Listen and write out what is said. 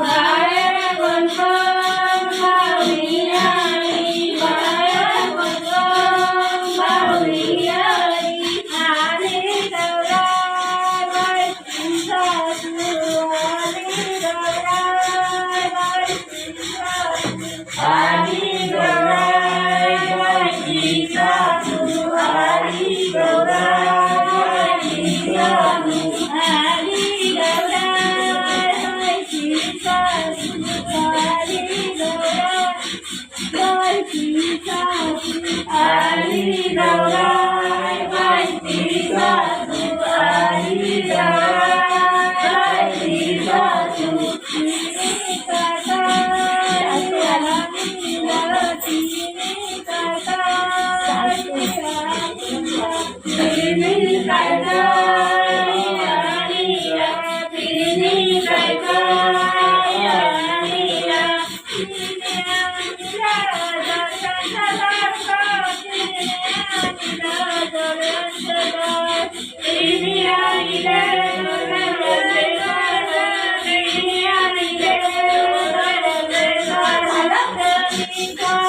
Bye. Hari Ram, Hari Ram, Hari Ram. Thank you.